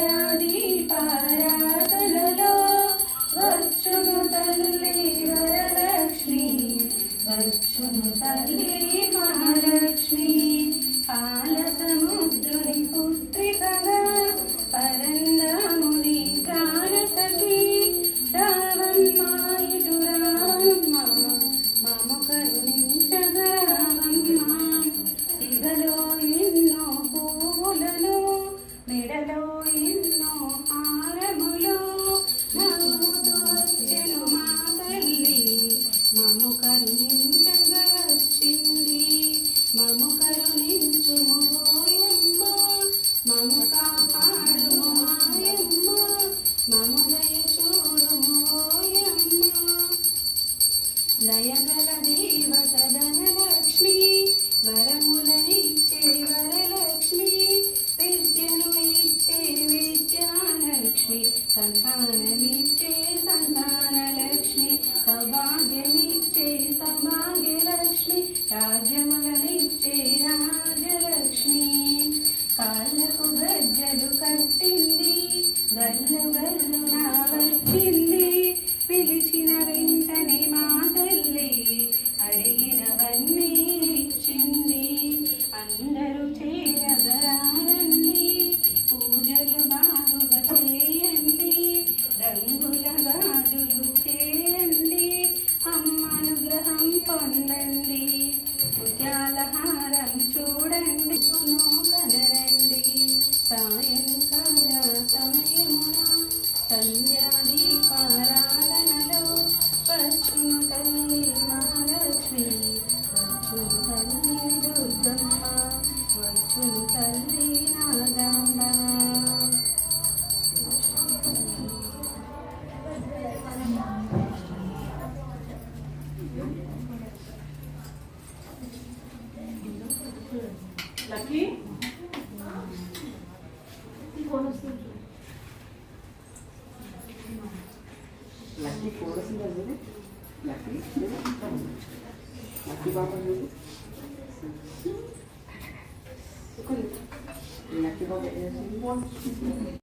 సంధ్యాదీపారాధనలో వచ్చును తల్లి వరలక్ష్మి వచ్చును తల్లి దయగల దేవత ధనలక్ష్మి వరములనిచ్చే వరలక్ష్మి విద్యను ఇచ్చే విద్యాలక్ష్మి సంతానమిచ్చే సంతానలక్ష్మి సౌభాగ్యమిచ్చే సౌభాగ్యలక్ష్మి రాజ్యములనిచ్చే రాజలక్ష్మి. కాళ్ళకు గజ్జలు కట్టింది గల్లు గల్లు నా వచ్చింది పిలిచిన వెంటనే మా వచ్చును తల్లి నాగమ్మ లక్కీ? లక్కీ ఫోన్ వస్తుంది లక్కీ? లక్కీ బాబా చూడు లక్కీ బాబా